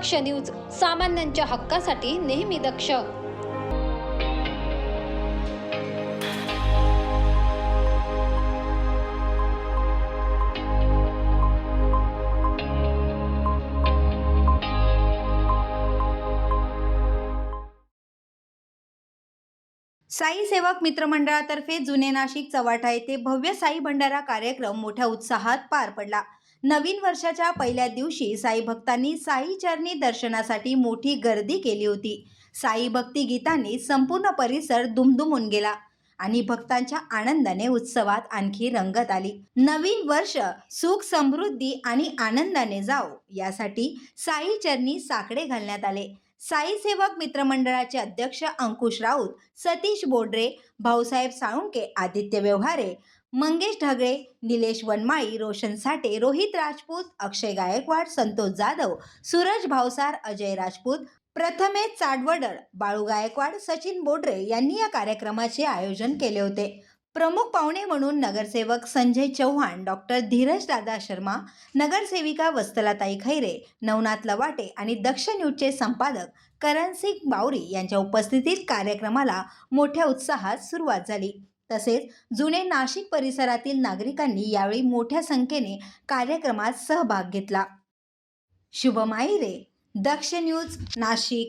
दक्ष news सामान्यांच्या हक्कासाठी नेहमी दक्ष. साई सेवक मित्रमंडळातर्फे जुने नाशिक चवाठा येथे भव्य साई भंडारा कार्यक्रम मोठ्या उत्साहात पार पडला. नवीन वर्षाच्या पहिल्या दिवशी साई भक्तांनी साई चरणी दर्शनासाठी मोठी गर्दी केली होती. साई भक्ती गीतांनी संपूर्ण परिसर दुमदुमून गेला आणि भक्तांच्या आनंदाने उत्सवात आणखी रंगत आली. नवीन वर्ष सुख समृद्धी आणि आनंदाने जाओ यासाठी साई चरणी साकडे घालण्यात आले. साई सेवक मित्रमंडळाचे अध्यक्ष अंकुश राऊत सतीश बोडरे भाऊसाहेब साळुंके आदित्य व्यवहारे मंगेश ढगळे निलेश वनमाळी रोशन साठे रोहित राजपूत अक्षय गायकवाड संतोष जाधव सूरज भावसार अजय राजपूत प्रथमेश चाडवडळ बाळू गायकवाड सचिन बोडरे यांनी या कार्यक्रमाचे आयोजन केले होते. प्रमुख पाहुणे म्हणून नगरसेवक संजय चव्हाण डॉक्टर धीरज दादा शर्मा नगरसेविका वस्तलाताई खैरे नवनाथ लवाटे आणि दक्ष न्यूजचे संपादक करण सिंग बावरी यांच्या उपस्थितीत कार्यक्रमाला मोठ्या उत्साहात सुरुवात झाली. तसेच जुने नाशिक परिसरातील नागरिकांनी यावेळी मोठ्या संख्येने कार्यक्रमात सहभाग घेतला. शुभमाई रे. दक्ष न्यूज नाशिक.